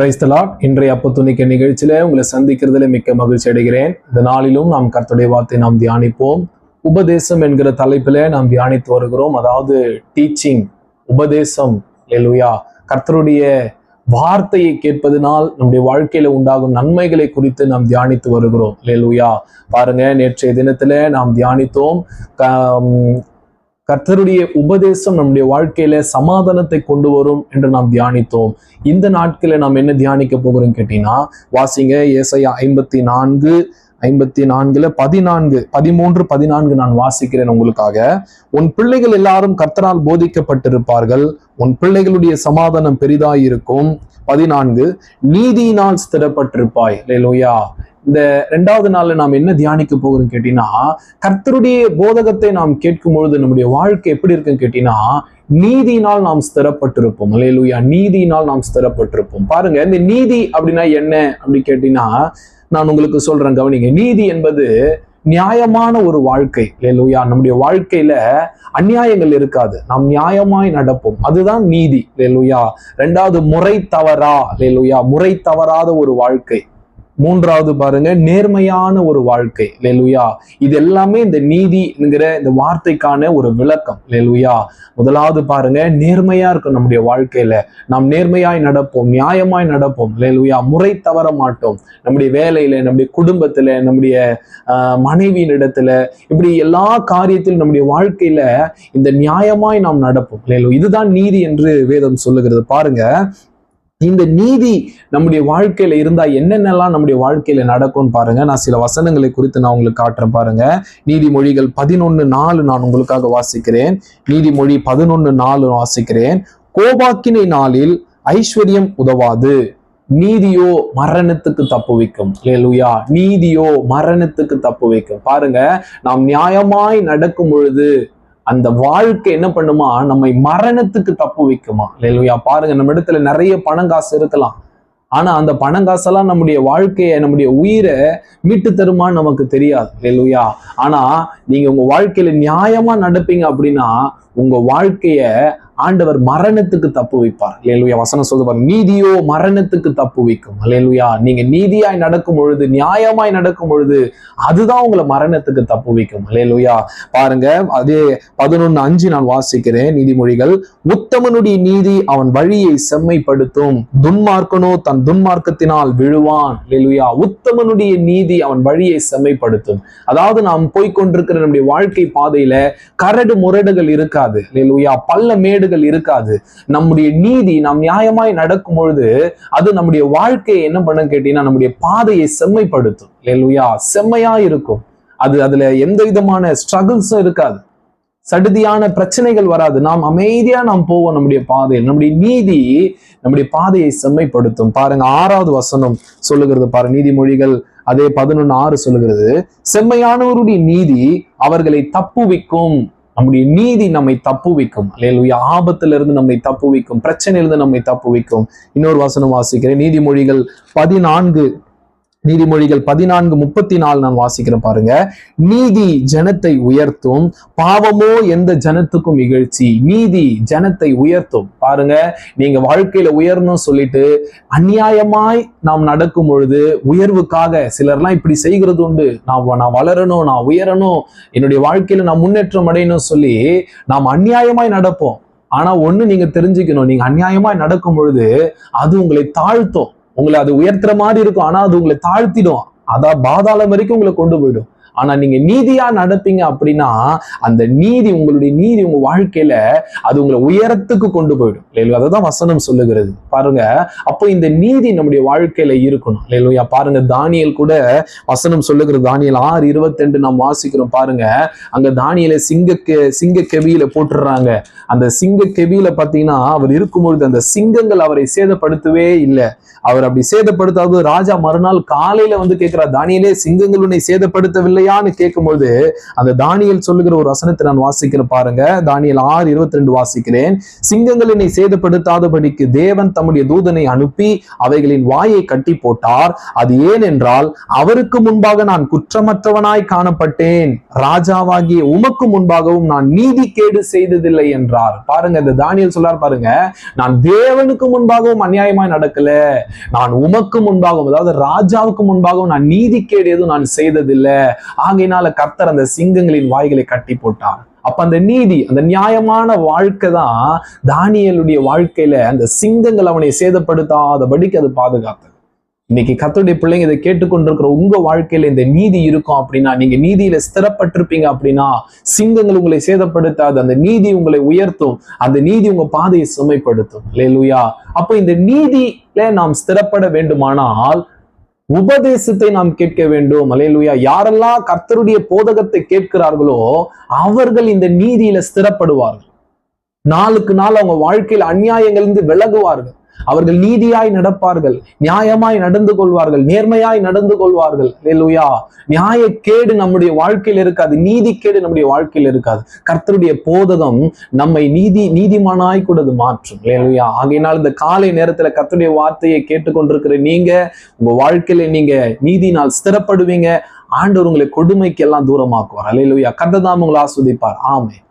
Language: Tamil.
பிரைஸ்தலாட் இன்றைய அப்பத்துணிக்க நிகழ்ச்சியில உங்களை சந்திக்கிறதுல மிக்க மகிழ்ச்சி அடைகிறேன். இந்த நாளிலும் நாம் கர்த்தருடைய வார்த்தை நாம் தியானிப்போம். உபதேசம் என்கிற தலைப்பில நாம் தியானித்து வருகிறோம். அதாவது டீச்சிங் உபதேசம். லெலுயா கர்த்தருடைய வார்த்தையை கேட்பதனால் நம்முடைய வாழ்க்கையில உண்டாகும் நன்மைகளை குறித்து நாம் தியானித்து வருகிறோம். லெலுயா பாருங்க நேற்றைய தினத்துல நாம் தியானித்தோம். கர்த்தருடைய உபதேசம் நம்முடைய வாழ்க்கையில சமாதானத்தை கொண்டு வரும் என்று நாம் தியானித்தோம். இந்த நாட்களில் நாம் என்ன தியானிக்க போகிறோம் கேட்டீங்கன்னா வாசிங்க ஏசையா ஐம்பத்தி நான்கு ஐம்பத்தி நான்குல பதினான்கு பதிமூன்று பதினான்கு நான் வாசிக்கிறேன் உங்களுக்காக. உன் பிள்ளைகள் எல்லாரும் கர்த்தரால் போதிக்கப்பட்டிருப்பார்கள். உன் பிள்ளைகளுடைய சமாதானம் பெரிதாயிருக்கும். பதினான்கு நீதியினால் ஸ்திரப்பட்டிருப்பாய். லேலோயா இந்த ரெண்டாவது நாள்ல நாம் என்ன தியானிக்க போகிறோம் கேட்டீங்கன்னா கர்த்தருடைய போதகத்தை நாம் கேட்கும் பொழுது நம்முடைய வாழ்க்கை எப்படி இருக்குன்னு கேட்டீங்கன்னா நீதியினால் நாம் ஸ்திரப்பட்டிருப்போம். அல்லேலூயா நீதியினால் நாம் ஸ்திரப்பட்டிருப்போம். பாருங்க இந்த நீதி அப்படின்னா என்ன அப்படி கேட்டீங்கன்னா நான் உங்களுக்கு சொல்றேன் கவனிங்க. நீதி என்பது நியாயமான ஒரு வாழ்க்கை. லேலூயா நம்முடைய வாழ்க்கையில அநியாயங்கள் இருக்காது. நாம் நியாயமாய் நடப்போம். அதுதான் நீதி. லேலூயா ரெண்டாவது முறை தவறா. லேலூயா முறை தவறாத ஒரு வாழ்க்கை. மூன்றாவது பாருங்க நேர்மையான ஒரு வாழ்க்கை. லெலுயா இது எல்லாமே இந்த நீதி என்கிற இந்த வார்த்தைக்கான ஒரு விளக்கம். லெலுயா முதலாவது பாருங்க நேர்மையா இருக்கும் நம்முடைய வாழ்க்கையில. நாம் நேர்மையாய் நடப்போம் நியாயமாய் நடப்போம். லெலுயா முறை தவற மாட்டோம். நம்முடைய வேலையில நம்முடைய குடும்பத்துல நம்முடைய மனைவியின் இடத்துல இப்படி எல்லா காரியத்திலும் நம்முடைய வாழ்க்கையில இந்த நியாயமாய் நாம் நடப்போம். லேலு இதுதான் நீதி என்று வேதம் சொல்லுகிறது. பாருங்க இந்த நீதி நம்முடைய வாழ்க்கையில இருந்தா என்னென்னலாம் நம்முடைய வாழ்க்கையில நடக்கும்னு பாருங்க. நான் சில வசனங்களை குறித்து நான் உங்களுக்கு காட்டுறேன் பாருங்க. நீதிமொழிகள் பதினொன்னு நாலு நான் உங்களுக்காக வாசிக்கிறேன். நீதிமொழி பதினொன்னு நாலு வாசிக்கிறேன். கோபாக்கினை நாளில் ஐஸ்வர்யம் உதவாது. நீதியோ மரணத்துக்கு தப்பு வைக்கும். லேலுயா நீதியோ மரணத்துக்கு தப்பு வைக்கும். பாருங்க நாம் நியாயமாய் நடக்கும் பொழுது அந்த வாழ்க்கை என்ன பண்ணுமா? நம்மை மரணத்துக்கு தப்பு வைக்குமா? இல்லையா பாருங்க நம்ம இடத்துல நிறைய பணம் காசு இருக்கலாம். ஆனா அந்த பணம் காசெல்லாம் நம்முடைய வாழ்க்கையை நம்முடைய உயிரை மீட்டு தருமான்னு நமக்கு தெரியாது. இல்லையா ஆனா நீங்க உங்க வாழ்க்கையில நியாயமா நடப்பீங்க அப்படின்னா உங்க வாழ்க்கைய ஆண்டவர் மரணத்துக்கு தப்பு வைப்பார். லேலுயா வசனம் சொல்லுவார் நீதியோ மரணத்துக்கு தப்பு வைக்கும். லேலுயா நீங்க நீதியாய் நடக்கும் பொழுது நியாயமாய் நடக்கும் பொழுது அதுதான் உங்களை மரணத்துக்கு தப்பு வைக்கும். லேலுயா பாருங்க அதே பதினொன்னு அஞ்சு நான் வாசிக்கிறேன் நீதிமொழிகள். உத்தமனுடைய நீதி அவன் வழியை செம்மைப்படுத்தும். துன்மார்க்கனோ தன் துன்மார்க்கத்தினால் விழுவான். லேலுயா உத்தமனுடைய நீதி அவன் வழியை செம்மைப்படுத்தும். அதாவது நாம் போய்கொண்டிருக்கிற நம்முடைய வாழ்க்கை பாதையில கரடு முரடுகள் இருக்காது. இருக்காது. லேலுயா பல்ல மேடுகள் இருக்காது. நம்முடைய நீதி நாம் நியாயமாய் நடக்கும் பொழுது அது நம்முடைய வாழ்க்கையை என்ன பண்ண கேட்டீங்கன்னா நம்முடைய பாதையை செம்மைப்படுத்தும். லேலுயா செம்மையா இருக்கும். அது அதுல எந்த விதமான ஸ்ட்ரகிள்ஸும் இருக்காது. சடுதியான பிரச்சனைகள் வராது. நாம் அமைதியா நாம் போவோம் நம்முடைய பாதையில் நம்முடைய நீதி நம்முடைய பாதையை செம்மைப்படுத்தும். பாருங்க ஆறாவது வசனம் சொல்லுகிறது பாருங்க. நீதிமொழிகள் அதே பதினொன்னு ஆறு சொல்லுகிறது. செம்மையானவருடைய நீதி அவர்களை தப்புவிக்கும். நம்முடைய நீதி நம்மை தப்புவிக்கும் அல்லேலூயா ஆபத்துல ஆபத்திலிருந்து நம்மை தப்புவிக்கும் பிரச்சனையிலிருந்து நம்மை தப்புவிக்கும் இன்னொரு வசனம் வாசிக்கிறேன். நீதிமொழிகள் பதினான்கு நீதிமொழிகள் பதினான்கு முப்பத்தி நாலு நான் வாசிக்கிறேன் பாருங்க. நீதி ஜனத்தை உயர்த்தும் பாவமோ எந்த ஜனத்துக்கும் இகழ்ச்சி. நீதி ஜனத்தை உயர்த்தும். பாருங்க நீங்க வாழ்க்கையில உயரணும் சொல்லிட்டு அநியாயமாய் நாம் நடக்கும் பொழுது உயர்வுக்காக சிலர்லாம் இப்படி செய்கிறது உண்டு. நான் நான் வளரணும் நான் உயரணும் என்னுடைய வாழ்க்கையில நான் முன்னேற்றம் அடையணும் சொல்லி நாம் அநியாயமாய் நடப்போம். ஆனா ஒண்ணு நீங்க தெரிஞ்சுக்கணும் நீங்க அநியாயமாய் நடக்கும் பொழுது அது உங்களை தாழ்த்தும். உங்களை அது உயர்த்துற மாதிரி இருக்கும். ஆனா அது உங்களை தாழ்த்திடும். அதான் பாதாளம் வரைக்கும் உங்களை கொண்டு போயிடும். ஆனா நீங்க நீதியா நடப்பீங்க அப்படின்னா அந்த நீதி உங்களுடைய நீதி உங்க வாழ்க்கையில அது உங்களை உயரத்துக்கு கொண்டு போயிடும். இல்லையா அதுதான் வசனம் சொல்லுகிறது. பாருங்க அப்போ இந்த நீதி நம்முடைய வாழ்க்கையில இருக்கணும். இல்லையா பாருங்க தானியல் கூட வசனம் சொல்லுகிறது. தானியல் ஆறு இருபத்தி நாம் வாசிக்கிறோம். பாருங்க அங்க தானியலை சிங்க சிங்க கெவியில போட்டுடுறாங்க. அந்த சிங்க கெவியில பாத்தீங்கன்னா அவர் இருக்கும்பொழுது அந்த சிங்கங்கள் அவரை சேதப்படுத்தவே இல்லை. அவர் அப்படி சேதப்படுத்தாது ராஜா மறுநாள் காலையில வந்து கேட்கிறார் தானியலே சிங்கங்கள் உன்னை சேதப்படுத்தவில்லை இல்லையான்னு கேட்கும்போது அந்த தானியல் சொல்லுகிற ஒரு வசனத்தை நான் வாசிக்கிறேன் பாருங்க. தானியல் ஆறு இருபத்தி ரெண்டு வாசிக்கிறேன். சிங்கங்கள் என்னை சேதப்படுத்தாதபடிக்கு தேவன் தம்முடைய தூதனை அனுப்பி அவைகளின் வாயை கட்டி போட்டார். அது ஏன் என்றால் அவருக்கு முன்பாக நான் குற்றமற்றவனாய் காணப்பட்டேன். ராஜாவாகிய உமக்கு முன்பாகவும் நான் நீதி கேடு செய்ததில்லை என்றார். பாருங்க இந்த தானியல் சொல்லார் பாருங்க. நான் தேவனுக்கு முன்பாகவும் அநியாயமாய் நடக்கல. நான் உமக்கு முன்பாகவும் அதாவது ராஜாவுக்கு முன்பாகவும் நான் நீதி கேடு எதுவும் நான் செய்ததில்லை. ஆகையினால கர்த்தர் அந்த சிங்கங்களின் வாய்களை கட்டி போட்டார். அப்ப அந்த நீதி அந்த நியாயமான வாழ்க்கை தான் தானியலுடைய வாழ்க்கையில அந்த சிங்கங்கள் அவனை சேதப்படுத்தாதபடிக்கு அது பாதுகாத்தது. இன்னைக்கு கத்தருடைய பிள்ளைங்க இதை கேட்டுக்கொண்டிருக்கிற உங்க வாழ்க்கையில இந்த நீதி இருக்கும் அப்படின்னா நீங்க நீதியில ஸ்திரப்பட்டிருப்பீங்க அப்படின்னா சிங்கங்கள் உங்களை சேதப்படுத்தாது அந்த நீதி உங்களை உயர்த்தும் அந்த நீதி உங்க பாதையை சுமைப்படுத்தும். லேலுயா அப்போ இந்த நீதியில நாம் ஸ்திரப்பட வேண்டுமானால் உபதேசத்தை நாம் கேட்க வேண்டும். அலையலுயா யாரெல்லாம் கர்த்தருடைய போதகத்தை கேட்கிறார்களோ அவர்கள் இந்த நீதியில ஸ்திரப்படுவார்கள். நாளுக்கு நாள் அவங்க வாழ்க்கையில் அநியாயங்களிலிருந்து விலகுவார்கள். அவர்கள் நீதியாய் நடப்பார்கள் நியாயமாய் நடந்து கொள்வார்கள் நேர்மையாய் நடந்து கொள்வார்கள். லேலுயா நியாயக்கேடு நம்முடைய வாழ்க்கையில் இருக்காது நீதிக்கேடு நம்முடைய வாழ்க்கையில் இருக்காது. கர்த்தருடைய போதகம் நம்மை நீதி நீதிமானாய் கூடது மாற்றும். இல்லையா ஆகையினால் இந்த காலை நேரத்துல கர்த்தருடைய வார்த்தையை கேட்டுக்கொண்டிருக்கிற நீங்க உங்க வாழ்க்கையில நீங்க நீதினால் ஸ்திரப்படுவீங்க. ஆண்டவர் உங்களை கொடுமைக்கு எல்லாம் தூரமாக்குவார் அல்லையா கர்த்ததாம் உங்களை ஆஸ்வதிப்பார். ஆமே